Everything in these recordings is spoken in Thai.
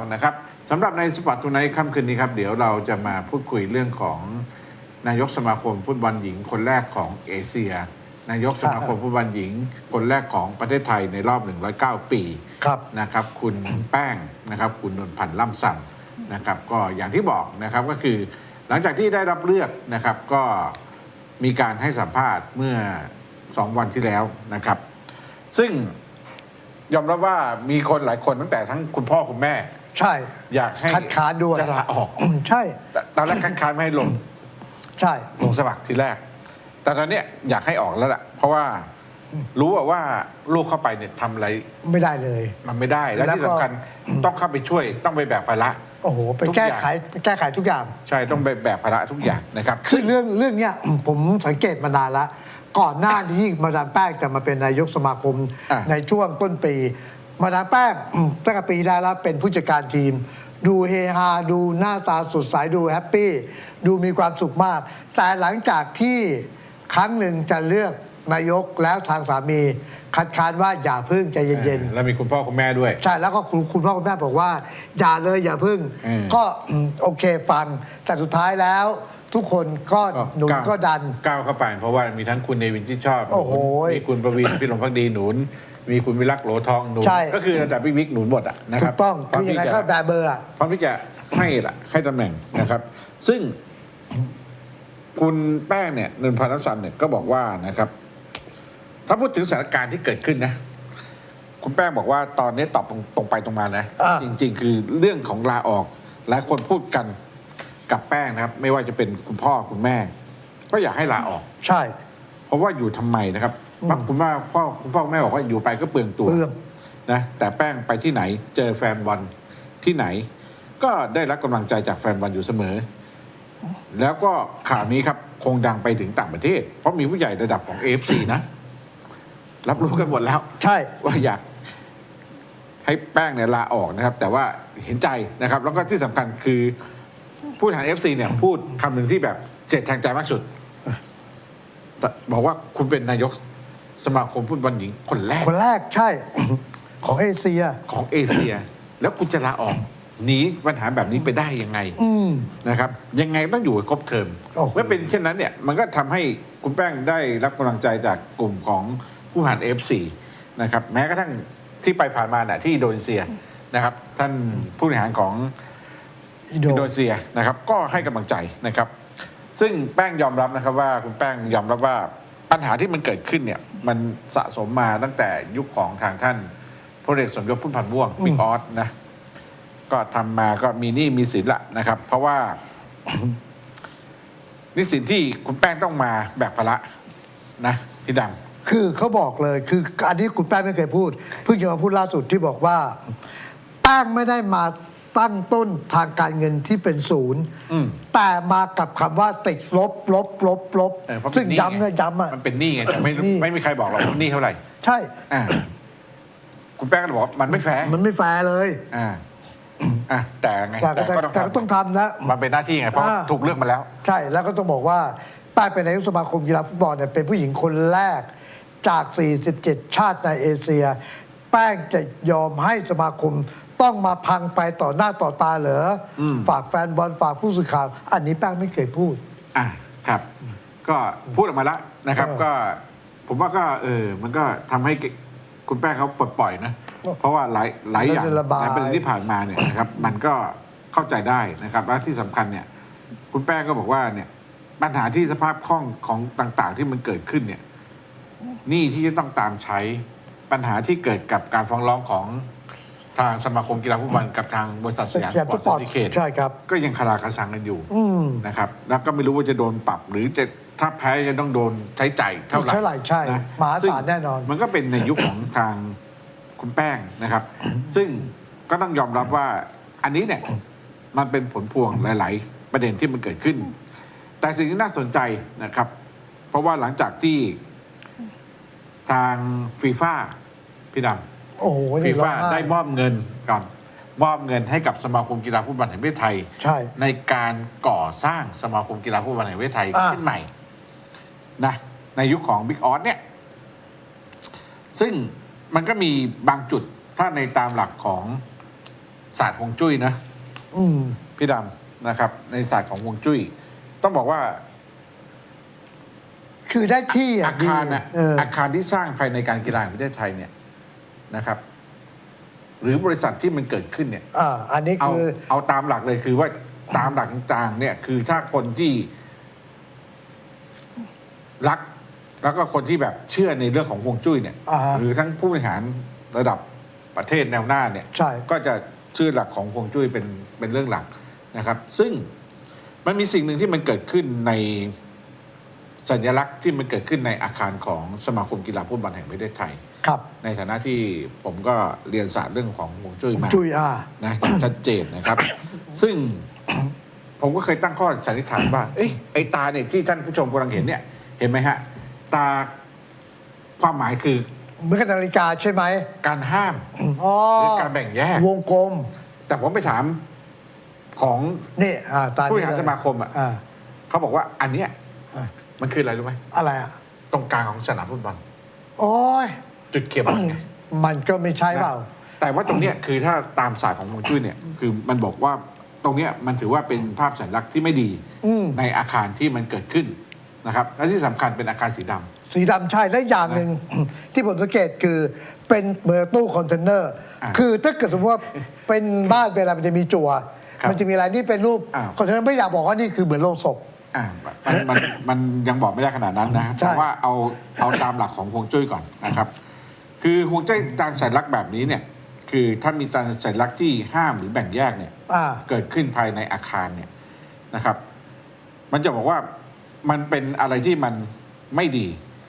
น็อกนะครับสำหรับในสปอร์ตูไนท์ค่ำคืนนี้ครับเดี๋ยวเราจะมาพูดคุยเรื่องของนายกสมาคมฟุตบอลหญิงคนแรกของเอเชีย นายกสมาคมฟุตบอลหญิง คนแรกของประเทศไทยในรอบ 109 ปีครับนะครับ คุณแป้งนะครับคุณนนพันธ์ล่ำสัมนะครับ ก็อย่างที่บอกนะครับก็คือ หลังจากที่ได้รับเลือกนะครับก็มีการให้สัมภาษณ์เมื่อ 2 วันที่แล้วนะครับ ซึ่งยอมรับว่ามีคนหลายคนตั้งแต่ทั้งคุณพ่อคุณแม่ ใช่อยากให้คัดค้านด้วยจะลาออกอืมใช่แต่ตอนแรกคัดค้านไม่ให้ลงใช่ ลงสมัครทีแรก แต่ตอนเนี้ยอยากให้ออกแล้วล่ะ เพราะว่ารู้อะว่าลูกเข้าไปเนี่ยทำอะไรไม่ได้เลย มันไม่ได้และแล้วที่ก็ สำคัญต้องเข้าไปช่วยต้องไปแบกภาระ โอ้โหไปทุกแก้อย่าง ไขไปแก้ไขทุกอย่าง ใช่ต้องไปแบกภาระทุกอย่างนะครับคือเรื่องเรื่องเนี้ย ผมสังเกตมานานละก่อนหน้านี้มาดามแป้งจะมาเป็นนายกสมาคมอะในช่วงต้นปี มาดามแป้งอืมตั้งแต่ปีที่แล้วเป็นผู้จัดการทีม ดูเฮฮาดูหน้าตาสดใสดูแฮปปี้ดูมีความสุขมาก แต่หลังจากที่ครั้งหนึ่งจะเลือกนายกแล้วทางสามีคัดค้านว่าอย่าพึ่งใจเย็นๆ แล้วมีคุณพ่อคุณแม่ด้วย ใช่แล้วก็คุณคุณพ่อคุณแม่บอกว่า อย่าเลยอย่าพึ่ง อืมก็อืมโอเคฟังแต่สุดท้ายแล้ว ทุกคนก็หนุนก้าวก็ดัน ก้าวเข้าไป เพราะว่ามีทั้งคุณเนวินที่ชอบโอ้โหนุนมีคุณประวินพี่หลงพักดีหนุน มีคุณวิรักษ์โหลทองหนุน ใช่ ก็คือระดับพี่วิกหนุนหมดอะนะคถูรับกต้องพร้คือมยังไงที่จะก็แบเบอร์อะพร้อมที่จะให้ละให้ตำแหน่งนะครับ ซึ่ง คุณแป้งเนี่ยนนพันธ์น้ำซันเนี่ยก็บอกว่านะครับ ถ้าพูดถึงสถานการณ์ที่เกิดขึ้นนะ คุณแป้งบอกว่าตอนนี้ตอบตรงตรงไปตรงมานะ อ่า จริง ๆ คือเรื่องของลาออกหลายคนพูดกัน กับแป้งนะครับ ไม่ว่าจะเป็นคุณพ่อคุณแม่ ก็อยากให้ลาออก ใช่ เพราะว่าอยู่ทำไมนะครับอืมคุณแม่พ่อคุณพ่อคุณแม่บอกว่าอยู่ไปก็เปลืองตัวเพื่อมนะแต่แป้งไปที่ไหนเจอแฟนบอลที่ไหน ก็ได้รับกำลังใจจากแฟนบอลอยู่เสมอ แล้วก็ข่าวนี้ครับคงดังไปถึงต่างประเทศ เพราะมีผู้ใหญ่ระดับของ AFC นะ รับรู้กันหมดแล้ว ใช่ ว่าอยากให้แป้งเนี่ยลาออกนะครับ แต่ว่าเห็นใจนะครับ แล้วก็ที่สำคัญคือ ผู้บริหาร FC เนี่ยพูดคำหนึ่งที่แบบเสียดแทงใจมากสุดแต่บอกว่าคุณเป็นนายกสมาคมฟุตบอลหญิงคนแรกคนแรกใช่ ของเอเชีย ของเอเชีย แล้วคุณจะลาออกหนีปัญหาแบบนี้ไปได้ยังไงอืม นะครับ ยังไงต้องอยู่ให้ครบเทอมโอ้โห เมื่อเป็นเช่นนั้นเนี่ยมันก็ทำให้คุณแป้งได้รับกำลังใจจากกลุ่มของผู้บริหาร F4 นะครับแม้กระทั่งที่ไปผ่านมาน่ะที่อินโดนีเซียนะครับ ท่านผู้บริหารของ อินโดอินโดนีเซียนะครับก็ให้กำลังใจนะครับ ซึ่งแป้งยอมรับนะครับว่าคุณแป้งยอมรับว่าปัญหาที่มันเกิดขึ้นเนี่ยมันสะสมมาตั้งแต่ยุคของทางท่านพลเอกสมยศพุ่มพันธ์ม่วงบิ๊กออสนะก็ทำมาก็มีหนี้มีสินละนะครับ เพราะว่านี่สินที่คุณแป้งต้องมาแบกภาระนะพี่ดคือเขาบอกเลยคืออันนี้คุณแป้งไม่เคยพูด เพิ่งจะมาพูดล่าสุดที่บอกว่า แป้งไม่ได้มา ตั้งต้นทางการเงินที่เป็นศูนย์อืม แต่มากับคำว่าติดลบลบลบลบำเออเพราะซึ่งเป็นหนี้ย้ำเลยย้ำอะ มันเป็นหนี้ไงแต่ไม่รู้หนี้ ไม่มีใครบอกหรอกว่าหนี้เท่าไหร่ใช่ อ่าคุณแป้งก็เลยบอกว่ามันไม่แฟร์มันไม่แฟร์เลย อ่าอะแต่ไงแต่ก็แต่ก็ต้องแต่ก็ต้องททำนะำมันเป็นหน้าที่ไงเพราะอ่า ถูกเลือกมาแล้ว ใช่แล้วก็ต้องบอกว่าป้ายเป็นนายกสมาคมกีฬาฟุตบอลเนี่ยเป็นผู้หญิงคนแรกจาก 47 ชาติในเอเชีย แป้งจะยอมให้สมาคม ต้องมาพังไปต่อหน้าต่อตาเหรออมฝากแฟนบอลฝากผู้สื่อข่าว อันนี้แป้งไม่เคยพูด อ่าครับ ก็พูดออกมาแล้วนะครับ เออ ก็ผมว่าก็เออมันก็ทำให้คุณแป้งเขาปลดปล่อยนะ เพราะว่าหลายหลายอย่างแล้วจะระบาย หลายประเด็นที่ผ่านมาเนี่ยนะครับ มันก็เข้าใจได้นะครับ และที่สำคัญเนี่ย คุณแป้งก็บอกว่าเนี่ยปัญหาที่สภาพคล่องของต่างๆ ที่มันเกิดขึ้นเนี่ยหนี้ที่จะต้องตามใช้ปัญหาที่เกิดกับการฟ้องร้องของ ทางสมาคมกีฬาฟุตบอลกับทางบริษัทสยามสปอร์ตสปอร์ตซิเคตใช่ครับ ก็ยังคาราคาซังกันอยู่อืมนะครับแล้วก็ไม่รู้ว่าจะโดนปรับ หรือจะถ้าแพ้จะต้องโดนใช้จ่ายเท่าไหร่เท่าไหร่ใช่นะมหาศาลซึ่งแน่นอน มันก็เป็นในยุคของทางคุณแป้งนะครับ ซึ่งก็ต้องยอมรับว่าอันนี้เนี่ยมันเป็นผลพวงหลาย ๆ ประเด็นที่มันเกิดขึ้น แต่สิ่งที่น่าสนใจนะครับ เพราะว่าหลังจากที่ทางฟีฟ่าพี่ดำ โอ้โหฟีนี่ร้อฟ่างห้ได้มอบเงินก่อนมอบเงินให้กับสมาคมกีฬาฟุตบอลแห่งประเทศไทย ใช่ ในการก่อสร้างสมาคมกีฬาฟุตบอลแห่งประเทศไทยอ่า ขึ้นใหม่นะในยุคของบิ๊กออสเนี่ย ซึ่งมันก็มีบางจุดถ้าในตามหลักของศาสตร์ฮวงจุ้ยนะ อืม พี่ดำนะครับ ในศาสตร์ของฮวงจุ้ย ต้องบอกว่า คือได้ที่อะอาคารน่ะดีเอออาคารที่สร้างภายในการกีฬาแห่งประเทศไทยเนี่ย นะครับ หรือบริษัทที่มันเกิดขึ้นเนี่ยอ่าอันนี้เอาคือเอาตามหลักเลยคือว่าตามหลักต่างๆเนี่ย คือถ้าคนที่รัก แล้วก็คนที่แบบเชื่อในเรื่องของฮวงจุ้ยเนี่ย อ่าฮะหรือทั้งผู้บริหารระดับประเทศแนวหน้าเนี่ย ใช่ ก็จะชื่อหลักของฮวงจุ้ยเป็นเป็นเรื่องหลักนะครับ ซึ่งมันมีสิ่งหนึ่งที่มันเกิดขึ้นในสัญลักษณ์ที่มันเกิดขึ้นในอาคารของสมาคมกีฬาฟุตบอลแห่งประเทศไทย ครับในฐานะที่ผมก็เรียนศาสตร์เรื่องของฮวงจุ้ยมาจุยอ่า นะอย่างชัดเจนนะครับ ซึ่ง ผมก็เคยตั้งข้อสันนิษฐานว่า เอ้ยไอ้ตาเนี่ยที่ท่านผู้ชมกำลังเห็นเนี่ย เห็นไหมฮะ ตาความหมายคือเหมือนกับนาฬิกาใช่ไหมการห้าม อ๋อหรือการแบ่งแยก วงกลม แต่ผมไปถามของ นี่อ่าตาผู้บริหารสมาคมอะอ่าเขาบอกว่าอันเนี้ยอ่ามันคืออะไรรู้ไหมอะไรอะ ตรงกลางของสนามฟุตบอล โอ้ย จุดเขียวมันไง มันก็ไม่ใช่เปล่า แต่ว่าตรงเนี้ยคือถ้าตามศาสตร์ของฮวงจุ้ยเนี่ยคือมันบอกว่าตรงเนี้ยมันถือว่าเป็นภาพสัญลักษณ์ที่ไม่ดีอืม ในอาคารที่มันเกิดขึ้นนะครับ และที่สำคัญเป็นอาคารสีดำ สีดำใช่และอย่างหนึ่ง ที่ผมสังเกตคือเป็นเหมือนตู้คอนเทนเนอร์ อ่าคือถ้าเกิดสมมติว่า เป็นบ้านเวลามันจะมีจั่ว ครับมันจะมีอะไรนี่เป็นรูปอ้าวคอนเทนเนอร์ไม่อยากบอกว่านี่คือเหมือนโลงศพ อ่ามันมันมันยังบอกไม่ได้ขนาดนั้นนะ ใช่ แต่ว่าเอาเอาตามหลักของฮวงจุ้ยก่อนนะครับ คือฮวงจุ้ยตามสัญลักษณ์แบบนี้เนี่ยคือถ้ามีตามสัญลักษณ์ที่ห้ามหรือแบ่งแยกเนี่ยอ่า เกิดขึ้นภายในอาคารเนี่ยนะครับ มันจะบอกว่ามันเป็นอะไรที่มันไม่ดี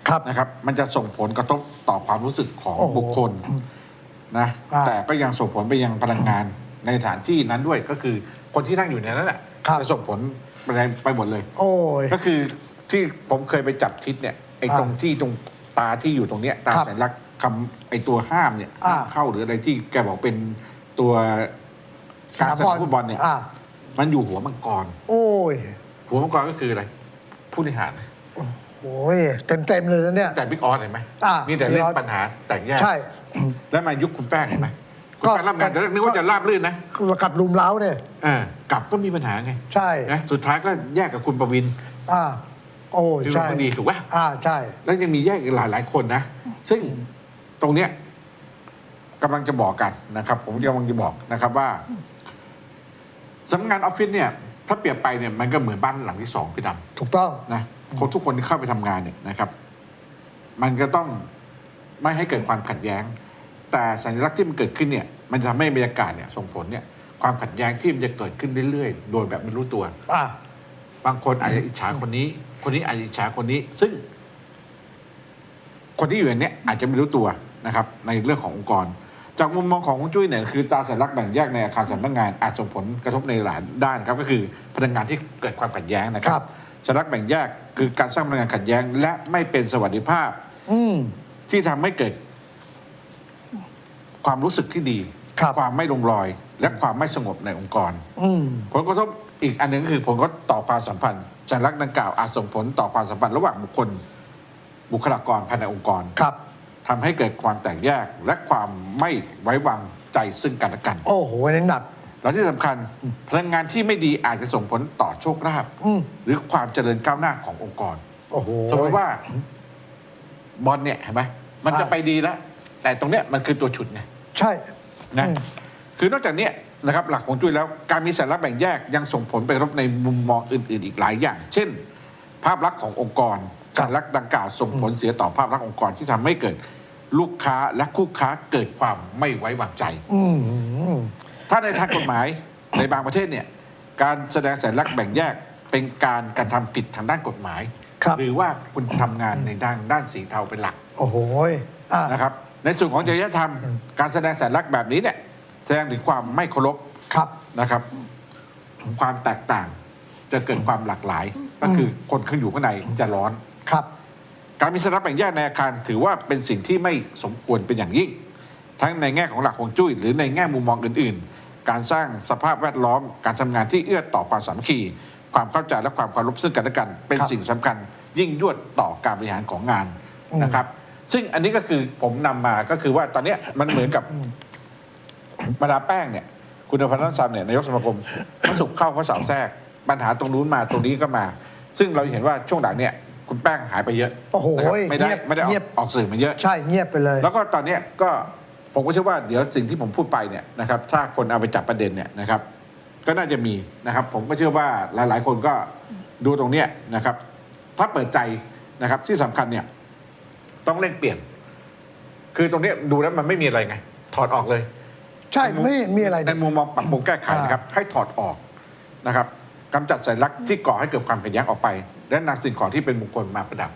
ครับ นะครับ มันจะส่งผลกระทบต่อความรู้สึกของโอ้โหบุคคลนะอ่าแต่ก็ยังส่งผลไปยังพลังงานในสถานที่นั้นด้วยก็คือคนที่นั่งอยู่ในนั้นแหละครับ จะส่งผลไปไปหมดเลย โอ้ย ก็คือที่ผมเคยไปจับทิศเนี่ยไอ้อ่าตรงที่ตรงตาที่อยู่ตรงเนี้ยตาครับ สัญลักษณ์ คำไอ้ตัวห้ามเนี่ยอ่า ห้ามเข้าหรืออะไรที่แกบอกเป็นตัวการสนามฟุตบอลเนี่ย อ่ามันอยู่หัวมังกร โอ้ยหัวมังกรก็คืออะไร ผู้บริหาร โอ้ยเต็มเต็มๆเลยนะเนี่ย แต่บิ๊กออสเห็นไหมอ่ามีแต่เรื่อง Big Oz ปัญหาแตกแยกใช่ แล้วมายุคคุณแป้งเห็นไหมคุณก็แป้งรับงานแต่แรกนึกว่าจะราบรื่นนะกับลุมเล้าเนี่ย เออกลับก็มีปัญหาไงใช่นะสุดท้ายก็แยกกับคุณประวินอ่าโอ้ยที่ใช่เป็นคนดีถูกไหมอ่าใช่ แล้วยังมีแยกอีกหลายหลายๆคนนะ ซึ่ง ตรงเนี้ยกำลังจะบอกกันนะครับ ผมกำลังจะบอกนะครับว่าสำนักงานออฟฟิศเนี่ย ถ้าเปรียบไปเนี่ยมันก็เหมือนบ้านหลังที่สองพี่ดถูกต้องำนะคนทุกคนที่เข้าไปทำงานเนี่ยนะครับ มันก็ต้องไม่ให้เกิดความขัดแย้ง แต่สัญลักษณ์ที่มันเกิดขึ้นเนี่ย มันจะทำให้บรรยากาศเนี่ยส่งผลเนี่ย ความขัดแย้งที่มันจะเกิดขึ้นเรื่อยๆ โดยแบบไม่รู้ตัวอ่าบางคนอาจจะอิจฉาคนนี้ คนนี้อาจจะอิจฉาคนนี้ ซึ่ง คนที่อยู่ในเนี้ยอาจจะไม่รู้ตัว นะครับในเรื่องขององค์กร จากมุมมองของฮวงจุ้ยเนี่ยคือตราสัญลักษณ์แบ่งแยกในอาคารสำนักงานอาจส่งผลกระทบในหลายด้านครับก็คือพลังงานที่เกิดความขัดแย้งนะคครัรับบสัญลักษณ์แบ่งแยกคือการสร้างพลังงานขัดแย้ง และไม่เป็นสวัสดิภาพอืมที่ทำให้เกิด ความรู้สึกที่ดีครับความไม่ลงรอย และความไม่สงบในองค์กรอืมผลกระทบอีกอันหนึ่งก็คือผลกระทบต่อความสัมพันธ์สัญลักษณ์ดังกล่าวอาจส่งผลต่อความสัมพันธ์ระหว่างบุคคลบุคลากรภายในองค์กรครับ ทำให้เกิดความแตกแยกและความไม่ไว้วางใจซึ่งกันและกัน โอ้โหอันนี้หนัก และที่สำคัญพลังงานที่ไม่ดีอาจจะส่งผลต่อโชคลาภอืมหรือความเจริญก้าวหน้าขององค์กร โอ้โห สมมติว่าบอลเนี่ยเห็นไหมมันจะอ่าไปดีแล้ว แต่ตรงเนี้ยมันคือตัวฉุดไงใช่นะอืมคือนอกจากเนี้ยนะครับหลักของจุ้ยแล้วการมีสัญลักษณ์แบ่งแยกยังส่งผลไปกระทบในมุมมองอื่น ๆ อีกหลายอย่าง เช่น ภาพลักษณ์ขององค์กรครับสัญลักษณ์ดังกล่าวส่งผลเสียต่อภาพลักษณ์องค์กรที่ทำให้เกิด ลูกค้าและคู่ค้าเกิดความไม่ไว้วางใจ อืมถ้าในทางกฎหมาย ในบางประเทศเนี่ย การแสดงสัญลักษณ์แบ่งแยกเป็นการกระทำผิดทางด้านกฎหมาย ครับหรือว่าคุณทำงานในด้านด้านสีเทาเป็นหลักโอ้โหอ่านะครับ ในส่วนของจริยธรรม การแสดงสัญลักษณ์แบบนี้เนี่ยแสดงถึงความไม่เคารพ ครับ นะครับ ความแตกต่างจะเกิดความหลากหลาย ก็คือคนข้างอยู่ข้างในจะร้อน ครับ การมีสัญลักษณ์แบ่งแยกในอาคารถือว่าเป็นสิ่งที่ไม่สมควรเป็นอย่างยิ่ง ทั้งในแง่ของหลักฮวงจุ้ยหรือในแง่มุมมองอื่น ๆ การสร้างสภาพแวดล้อม การทำงานที่เอื้อต่อความสามัคคี ความเข้าใจและความเคารพซึ่งกันและกัน เป็นสิ่งสำคัญ ยิ่งยวดต่อการบริหารของงานนะครับ ซึ่งอันนี้ก็คือผมนำมาก็คือว่าตอนนี้มันเหมือนกับมาดาแป้งเนี่ย คุณอภันธ์ซัมเนี่ยนายกสมาคมพระศุกร์เข้าพระสาร์แทรกปัญหาตรงนู้นมาตรงนี้ก็มา ซึ่งเราเห็นว่าช่วงหลังเนี่ย คุณแป้งหายไปเยอะโอ้โหนะครับไม่ได้เงียบไม่ได้ออเงียกบออกสื่อมาเยอะ ใช่เงียบไปเลย แล้วก็ตอนเนี้ยก็ผมก็เชื่อว่าเดี๋ยวสิ่งที่ผมพูดไปเนี่ยนะครับถ้าคนเอาไปจับประเด็นเนี่ยนะครับก็น่าจะมีนะครับ ผมก็เชื่อว่าหลาย ๆ คนก็ดูตรงเนี้ยนะครับ ถ้าเปิดใจนะครับที่สำคัญเนี่ยต้องเร่งเปลี่ยน คือตรงเนี้ยดูแล้วมันไม่มีอะไรไง ถอดออกเลยใช่ไม่มีอะไร ในมุมมองปรับปรุงแก้ไขนะครับ ให้ถอดออกนะครับกำจัดสัญลักษณ์ที่ก่อให้เกิดความขัดแย้งออกไป และนำสิ่งของที่เป็นมงคลมาประดับ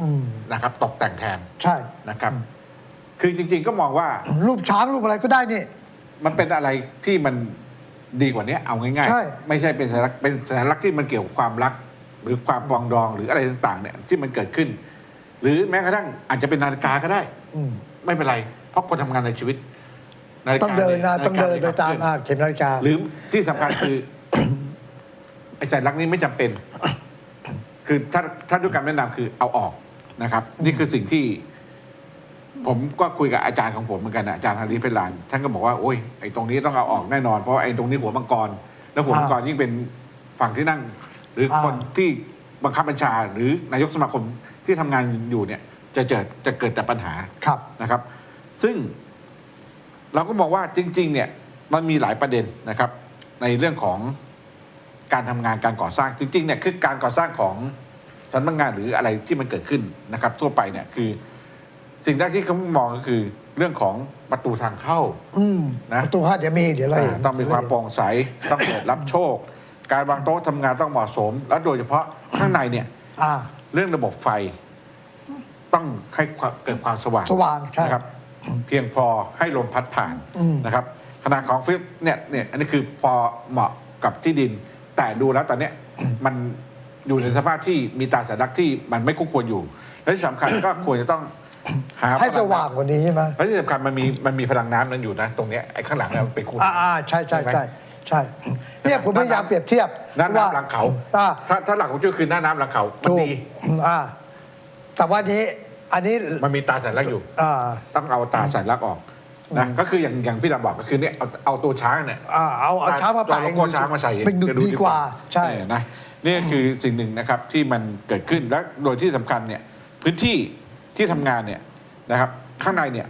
อืมนะครับ ตกแต่งแทนใช่ นะครับ คือจริงๆก็มองว่ารูปช้างรูปอะไรก็ได้นี่ มันเป็นอะไรที่มันดีกว่านี้เอาง่ายใช่ ๆ ไม่ใช่เป็นสัญลักษณ์เป็นสัญลักษณ์ที่มันเกี่ยวกับความรัก หรือความปรองดองหรืออะไรต่างๆเนี่ยที่มันเกิดขึ้น หรือแม้กระทั่งอาจจะเป็นนาฬิกาก็ได้ อืมไม่เป็นไร เพราะคนทำงานในชีวิตนาฬิกาต้องเดินนะยต้องเดินฬิไปกตามขับอ่าเคลื่อนเข็มนาฬิกา หรือที่สำคัญคือ ไอ้สัญลักษณ์นี้ไม่จำเป็น คือถ้าถ้าด้วยการแนะนำคือเอาออกนะครับ นี่คือสิ่งที่ ผมก็คุยกับอาจารย์ของผมเหมือนกันนะอาจารย์ฮาริเพลานท่านก็บอกว่าโอ้ยไอ้ตรงนี้ต้องเอาออกแน่นอนเพราะว่าไอ้ตรงนี้หัวมังกร แล้วหัวมังกรยิ่งเป็นฝั่งที่นั่ง หรืออ่าคนที่บังคับบัญชา หรือนายกสมาคมที่ทำงานอยู่เนี่ย จะเกิดจะเกิดแต่ปัญหาครับ นะครับ ซึ่งเราก็มองว่าจริง ๆ เนี่ยมันมีหลายประเด็นนะครับ ในเรื่องของ การทำงานการก่อสร้างจริงๆเนี่ยคือการก่อสร้างของสำนักงานหรืออะไรที่มันเกิดขึ้นนะครับทั่วไปเนี่ยคือ สิ่งแรกที่เขามองก็คือเรื่องของประตูทางเข้าอืมนะประตูห้าเดี๋ยวมีเดี๋ยวเราเห็นอ่าต้องมีความโปร่งใสต้องเปิดรับโชค การวางโต๊ะทำงานต้องเหมาะสม แล้วโดยเฉพาะข้างในเนี่ย อ่า เรื่องระบบไฟต้องให้ความเกิดความสว่างสว่างใช่นะครับ เพียงพอให้ลมพัดผ่านอืมนะครับขนาดของฟิปเนี่ยเนี่ยอันนี้คือพอเหมาะกับที่ดิน แต่ดูแล้วตอนเนี้ย มันอยู่ในสภาพที่มีตาสัญลักษณ์ที่มันไม่คู่ควรอยู่ และที่สำคัญก็ควรจะต้องหาให้พลัสว่างกว่านี้ใช่ไหมและที่สำคัญมันมีมันมีพลังน้ำนั้นอยู่นะ ตรงเนี้ยไอ้ข้างหลังเนี่ยมันเป็นคูอ่าอ่าใช่ใช่ใช่ใช่เนี่ยผมพยายามเปรียบเทียบหน้าว่าน้ำหลังเขา อ่า ถ้าถ้าหลักของชื่อคือหน้าน้ำหลังเขามันถูกดีอ่า แต่ว่านี้ อันนี้มันมีตาสัญลักษณ์อยู่ อ่า ต้องเอาตาสัญลักษณ์ออก นะก็คืออย่างอย่างพี่ดำบอกก็คือเนี่ยเอาเอาตัวช้างเนี่ยอ่าเอาเอาช้างมาตแปะโลโก้ช้างมาใส่เป็นดูจะดีกว่าใช่ เออนะนี่ก็คือสิ่งหนึ่งนะครับที่มันเกิดขึ้นและโดยที่สำคัญเนี่ยพื้นที่ที่ทำงานเนี่ยนะครับ ข้างในเนี่ย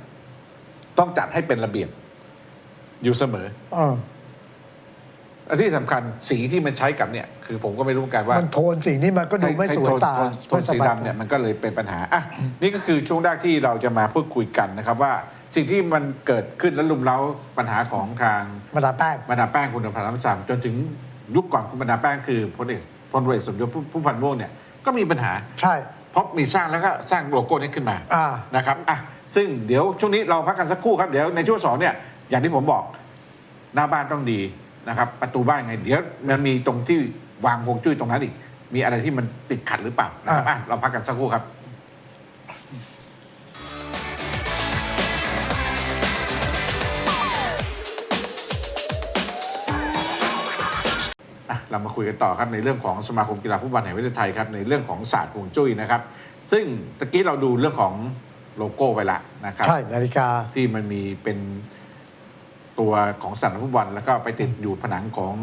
ต้องจัดให้เป็นระเบียบอยู่เสมอ เออ และที่สำคัญสีที่มันใช้กับเนี่ยคือผมก็ไม่รู้เหมือนกันว่ามันโทนสีนี้มันก็ดูไม่ใช้สวยโทนตาโทนโทนสีไม่บาดำเนี่ยมันก็เลยเป็นปัญหาอะนี่ก็คือช่วงแรกที่เราจะมาพูดคุยกันนะครับว่าสิ่งที่มันเกิดขึ้นและลุมเล้าปัญหาของทางมาดามแป้งบรรดาแป้งคุณพันธ์น้ำสามจนถึงยุคก่อนคุณบรรดาแป้งคือพลเอกพลเอกสมยศผู้ผู้พันม่วงเนี่ยก็มีปัญหาใช่เพราะมีสร้างแล้วก็สร้างโลโก้นี้ขึ้นมาอ่านะครับอะซึ่งเดี๋ยวช่วงนี้เราพักกันสักครู่ครับเดี๋ยวในช่วงสองเนี่ยอย่างที่ผมบอกหน้าบ้านต้องดี นะครับ ประตูบ้านไง เดี๋ยวมันมีตรงที่วางฮวงจุ้ยตรงนั้นอีก มีอะไรที่มันติดขัดหรือเปล่านะครับอะเราพักกันสักครู่ครับอะเรามาคุยกันต่อครับในเรื่องของสมาคมกีฬาฟุตบอลแห่งประเทศไทยครับในเรื่องของศาสตร์ฮวงจุ้ยนะครับ ซึ่งตะกี้เราดูเรื่องของโลโก้ไปละนะครับใช่นาฬิกาที่มันมีเป็น ตัวของสนามฟุตบอลแล้วก็ไปติดอยู่ผนังของ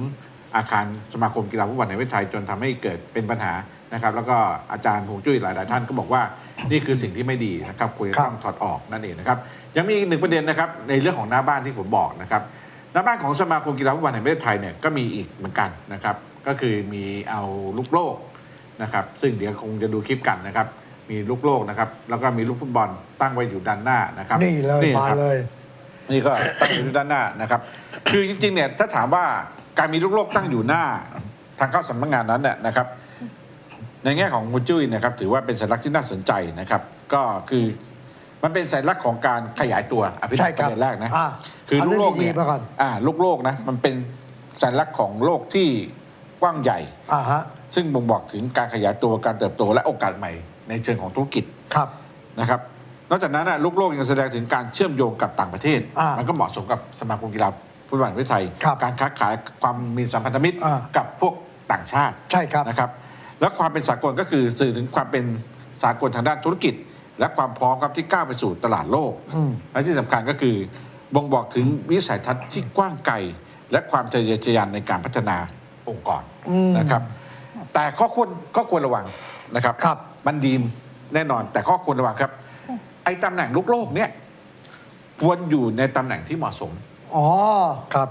อาคารสมาคมกีฬาฟุตบอลแห่งประเทศไทยจนทำให้เกิดเป็นปัญหานะครับ แล้วก็อาจารย์ฮวงจุ้ยหลาย ๆ ท่านก็บอกว่านี่คือสิ่งที่ไม่ดีนะครับควรจะครับต้องถอดออกนั่นเองนะครับยังมีอีกหนึ่งประเด็นนะครับในเรื่องของหน้าบ้านที่ผมบอกนะครับหน้าบ้านของสมาคมกีฬาฟุตบอลแห่งประเทศไทยเนี่ยก็มีอีกเหมือนกันนะครับ ก็คือมีเอาลูกโลกนะครับ ซึ่งเดี๋ยวคงจะดูคลิปกันนะครับ มีลูกโลกนะครับ แล้วก็มีลูกฟุตบอลตั้งไว้อยู่ด้านหน้านะครับ นี่เลยมาครับเลย นี่ก็ตั้งอยู่ด้านหน้านะครับ คือจริงๆเนี่ยถ้าถามว่าการมีลูกโลกตั้งอยู่หน้า ทางเข้าสำนักงานนั้นเนี่ยนะครับ ในแง่ของมูจุ้ยนะครับ ถือว่าเป็นสัญลักษณ์ที่น่าสนใจนะครับ ก็คือมันเป็นสัญลักษณ์ของการขยายตัวอภิใช่ธรรมคปรับระเด็นแรกนะอ่าคือลูกโลกเอาเรื่องเนี่ยดีๆมาก่อนอ่าลูกโลกนะมันเป็นสัญลักษณ์ของโลกที่กว้างใหญ่อ่าฮะซึ่งบ่งบอกถึงการขยายตัวการเติบโตและโอกาสใหม่ในเชิงของธุรกิจครับนะครับ นอกจากนั้นนะลูกโลกยังแสดงถึงการเชื่อมโยงกับต่างประเทศอ่ามัมันก็เหมาะสมกับสมาคมกีฬาฟุตบอลแห่งประเทศไทยครับการค้าขายความมีสัมพันธมิตรอ่ากับพวกต่างชาติใช่ครับนะครับ แล้วความเป็นสากลก็คือสื่อถึงความเป็นสากลทางด้านธุรกิจ และความพร้อมครับที่ก้าวไปสู่ตลาดโลกอืมและที่สำคัญก็คือบ่งบอกถึงวิสัยทัศน์ที่กว้างไกลและความใจเย็นใจยันในการพัฒนาองค์กรอืมนะครับ แต่ข้อควรก็ควรระวังนะครับครับมันดีมแน่นอนแต่ข้อควรระวังครับ ไอ้ตำแหน่งลูกโลกเนี่ยควรอยู่ในตำแหน่งที่เหมาะสม อ๋อ ครับ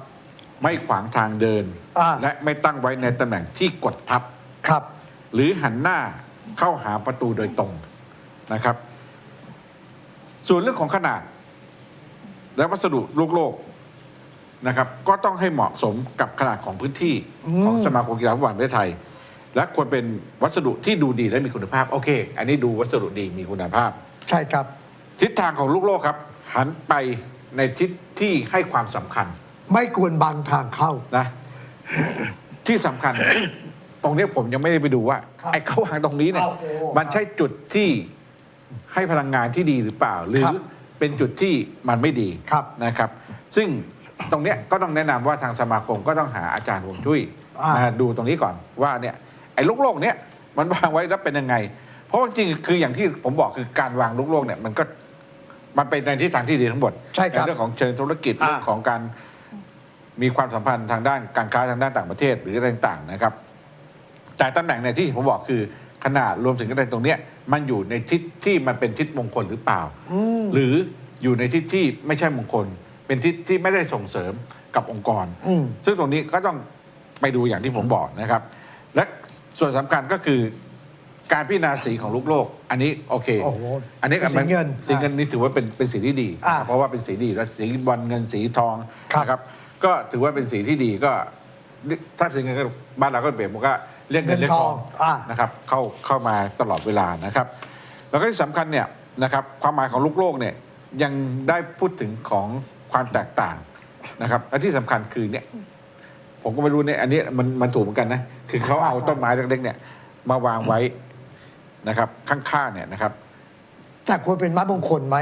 ไม่ขวางทางเดิน อ่า และไม่ตั้งไว้ในตำแหน่งที่กดทับ ครับ หรือหันหน้าเข้าหาประตูโดยตรงนะครับ ส่วนเรื่องของขนาด และวัสดุลูกโลกนะครับ ก็ต้องให้เหมาะสมกับขนาดของพื้นที่อืมของสมาคมกีฬาฟุตบอลแห่งประเทศไทย และควรเป็นวัสดุที่ดูดีและมีคุณภาพ โอเค อันนี้ดูวัสดุดีมีคุณภาพ ใช่ครับ ทิศทางของลูกโลกครับ หันไปในทิศที่ให้ความสำคัญไม่ควรบังทางเข้า นะ ที่สำคัญ ตรงเนี้ยผมยังไม่ได้ไปดูว่าครับไอ้เขาวางตรงนี้เนี่ยอ้าวโอ้มันใช่จุดที่ให้พลังงานที่ดีหรือเปล่า หรือครับเป็นจุดที่มันไม่ดีครับ นะครับ ซึ่งตรงเนี้ยก็ต้องแนะนำว่าทางสมาคมก็ต้องหาอาจารย์ฮวงจุ้ยอ่าม มาดูตรงนี้ก่อนว่าเนี่ยไอ้ลูกโลกเนี้ยมันวางไว้แล้วเป็นยังไง เพราะว่าจริงๆคืออย่างที่ผมบอกคือการวางลูกโลกเนี่ยมันก็ มันเป็นในทิศทางที่ดีทั้งหมดใช่ครับนเรื่องของเชิงธุรกิจอ่า เรื่องของการมีความสัมพันธ์ทางด้านการค้าทางด้านต่างประเทศหรืออะไรต่างๆนะครับ แต่ตำแหน่งในยที่ผมบอกคือขนาดรวมถึงอะไรตรงเนี้ยมันอยู่ในทิศที่มันเป็นทิศมงคลหรือเปล่าอืมหรืออยู่ในทิศที่ไม่ใช่มงคล เป็นทิศที่ไม่ได้ส่งเสริมกับองค์กร อืม ซึ่งตรงนี้ก็ต้องไปดูอย่างที่ผมบอกนะครับ และส่วนสำคัญก็คือ การพิจารณาสีของลูกโลก อันนี้โอเค โอ้โหอันนี้เป็นสีเงินสีเงินนี่ถือว่าเป็นเป็นสีที่ดีอ่านะครับเพราะว่าเป็นสีดีและสีบอลเงินสีทองครับ นะครับ ก็ถือว่าเป็นสีที่ดีก็ ถ้าสีเงินก็บ้านเราก็เปลี่ยนมันก็เรียกเงินเรียกทองอ่า นะครับเข้าเข้ามาตลอดเวลานะครับ แล้วก็ที่สำคัญเนี่ยนะครับความหมายของลูกโลกเนี่ยยังได้พูดถึงของความแตกต่างนะครับและที่สำคัญคือเนี่ย ผมก็ไม่รู้เนี่ยอันนี้มันมันถูกเหมือนกันนะ คือเขาเอาต้นไม้เล็กๆเนี่ย มาวางไว้ นะครับข้างๆเนี่ยนะครับ แต่ควรเป็นไม้มงคลไหม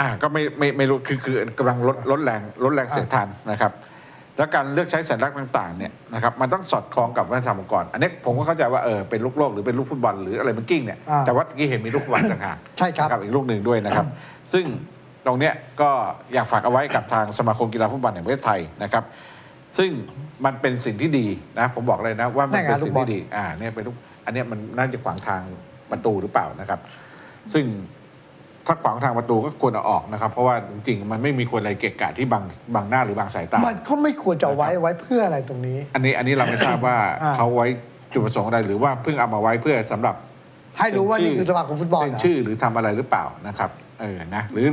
อ่าก็ไม่ไม่ไม่รู้คือคือกำลังลดลดแรงลดแรงเสียดทานนะครับ แล้วการเลือกใช้สัญลักษณ์ต่าง ๆเนี่ยนะครับมันต้องสอดคล้องกับวัฒนธรรมองค์กรอันนี้ผมก็เข้าใจว่าเออเป็นลูกโลกหรือเป็นลูกฟุตบอลหรืออะไรมันกิ้งเนี่ยอ่าแต่ว่าเมื่อกี้เห็นมีลูกฟุตบอลต่างหากใช่ครับ นะอีกลูกหนึ่งด้วยนะครับ ซึ่งตรงเนี้ยก็อยากฝากเอาไว้กับทางสมาคมกีฬาฟุตบอลแห่งประเทศไทยนะครับ ซึ่งมันเป็นสิ่งที่ดีนะผมบอกเลยนะว่ามันเป็นนั่นไงสิ่งที่ดีอ่าเนี่ยเป็นลูก อันเนี้ยมันน่าจะขวางทางประตูหรือเปล่านะครับ ซึ่งถ้าขวางทางประตูก็ควรเอาออกนะครับ เพราะว่าจริงๆมันไม่มีควรอะไรเกะกะที่บังบังหน้าหรือบังสายตา มันก็ไม่ควรจะเอาไว้ไว้เพื่ออะไรตรงนี้ อันนี้อันนี้เราไม่ทราบว่าอ่า เขาไว้จุดประสงค์อะไรหรือว่าเพิ่งเอามาไว้เพื่อสำหรับ ให้รู้ว่าเซ็นี่ชื่คือสมาคมฟุตบอลเซ็นเหรอชื่อหรือทำอะไรหรือเปล่านะครับเออนะหรือ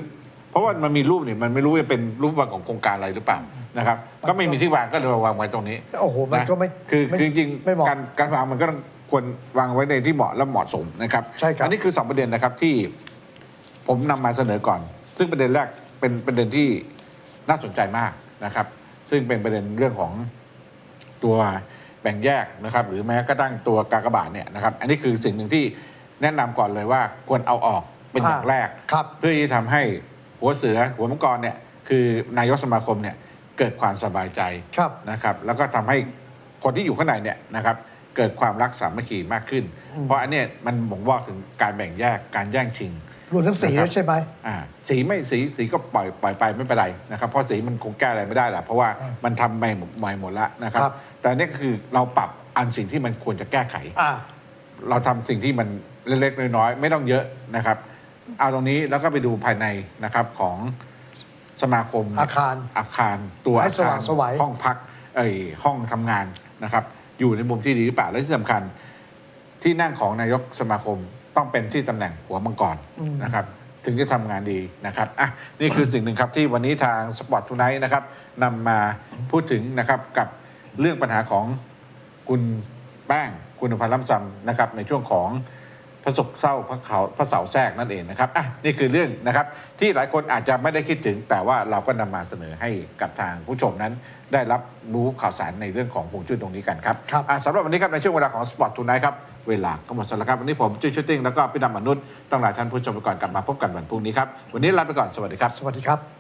เพราะว่ามันมีรูปเนี่ยมันไม่รู้จะเป็นรูปวางของโครงการอะไรหรือเปล่านะครับ ก็ไม่มีที่วางก็เลยวางไว้ตรงนี้โอ้โหมันก็ไม่คือไม่คือจริงไม่เหมาะ การการวางมันก็ต้อง ควรวางไว้ในที่เหมาะและเหมาะสมนะครับใช่ครับ อันี้คือสองประเด็นนะครับที่ผมนำมาเสนอก่อน ซึ่งประเด็นแรกเป็นประเด็นที่น่าสนใจมากนะครับ ซึ่งเป็นประเด็นเรื่องของตัวแบ่งแยกนะครับ หรือแม้กระทั่งตัวกากบาทเนี่ยนะครับ อันนี้คือสิ่งหนึ่งที่แนะนำก่อนเลยว่าควรเอาออกเป็นอย่างแรก ครับ เพื่อที่จะทำให้หัวเสือหัวมังกรเนี่ยคือนายกสมาคมเนี่ยเกิดความสบายใจครับ นะครับ แล้วก็ทำให้คนที่อยู่ข้างในเนี่ยนะครับ เกิดความรักสามัคคีมากขึ้นอืมเพราะอันเนี้ยมันบ่งบอกถึงการแบ่งแยกการแย่งชิง รวมทั้งสีนะครับ ด้วยใช่ไหม อ่าสีไม่สีสีก็ปล่อยปล่อยไปไม่เป็นไรนะครับเพราะสีมันคงแก้อะไรไม่ได้หรอกเพราะว่าอ่ามัมันทำใหม่ใหม่หมดแล้วนะครับ ครับ แต่อันนี่คือเราปรับอันสิ่งที่มันควรจะแก้ไข อ่า เราทำสิ่งที่มันเล็กๆน้อยๆไม่ต้องเยอะนะครับ เอาตรงนี้แล้วก็ไปดูภายในนะครับของสมาคมอาคารอาคารตัวให้อาสคาว่ารงไสวัย ห้องพักเอ้ยห้องทำงานนะครับ อยู่ในมุมที่ดีหรือเปล่าและที่สำคัญ ที่นั่งของนายกสมาคมต้องเป็นที่ตำแหน่งหัวมังกรอืมนะครับ ถึงจะทำงานดีนะครับอะนี่คือสิ่งหนึ่งครับที่วันนี้ทางสปอร์ตทูไนท์นะครับนำมาพูดถึงนะครับกับเรื่องปัญหาของคุณแป้งคุณอภันธ์ล้ำซำนะครับในช่วงของ พระศกเศร้าพระเขาพระเสาแทรกนั่นเองนะครับอะนี่คือเรื่องนะครับที่หลายคนอาจจะไม่ได้คิดถึง แต่ว่าเราก็นำมาเสนอให้กับทางผู้ชมนั้น ได้รับรู้ข่าวสารในเรื่องของผงจุ้ยตรงนี้กันครับครับอะสำหรับวันนี้ครับในช่วงเวลาของสปอร์ตทูไนท์ครับเวลาก็หมดแล้วครับวันนี้ผมจุ้ยชุดติ้งแล้วก็พี่ดำมนุษย์ต้องลาท่านผู้ชมไปก่อนกลับมาพบกันวันพรุ่งนี้ครับวันนี้ลาไปก่อนสวัสดีครับ สวัสดีครับ